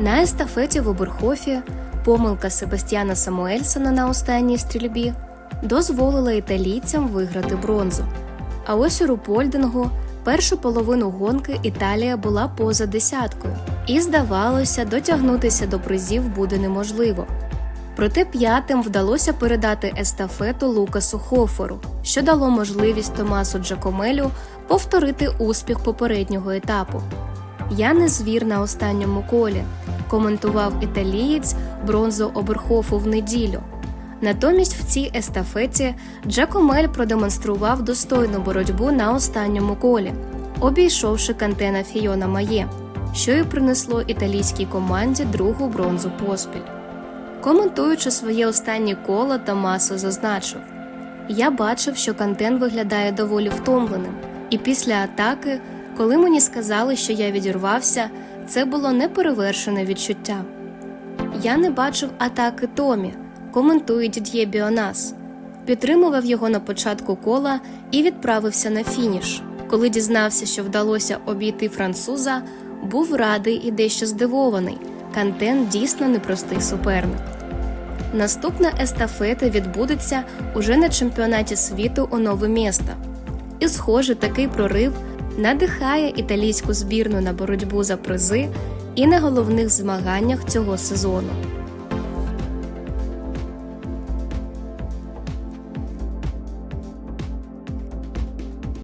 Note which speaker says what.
Speaker 1: На естафеті в Оберхофі помилка Себастьяна Самуельсона на останній стрільбі дозволила італійцям виграти бронзу. А ось у Рупольдингу першу половину гонки Італія була поза десяткою, і здавалося, дотягнутися до призів буде неможливо. Проте п'ятим вдалося передати естафету Лукасу Хоферу, що дало можливість Томасу Джакомелю повторити успіх попереднього етапу. Я не звір на останньому колі, коментував італієць бронзу Оберхофу в неділю. Натомість в цій естафеті Джакомель продемонстрував достойну боротьбу на останньому колі, обійшовши кантена Фіона Має, що й принесло італійській команді другу бронзу поспіль. Коментуючи своє останнє коло, Томасо зазначив: Я бачив, що Кантен виглядає доволі втомленим, і після атаки, коли мені сказали, що я відірвався, це було неперевершене відчуття. Я не бачив атаки Томі, коментує Дід'є Біонас. Підтримував його на початку кола і відправився на фініш. Коли дізнався, що вдалося обійти француза, був радий і дещо здивований. Кантен дійсно непростий суперник. Наступна естафета відбудеться уже на чемпіонаті світу у нове місто. І, схоже, такий прорив надихає італійську збірну на боротьбу за призи і на головних змаганнях цього сезону.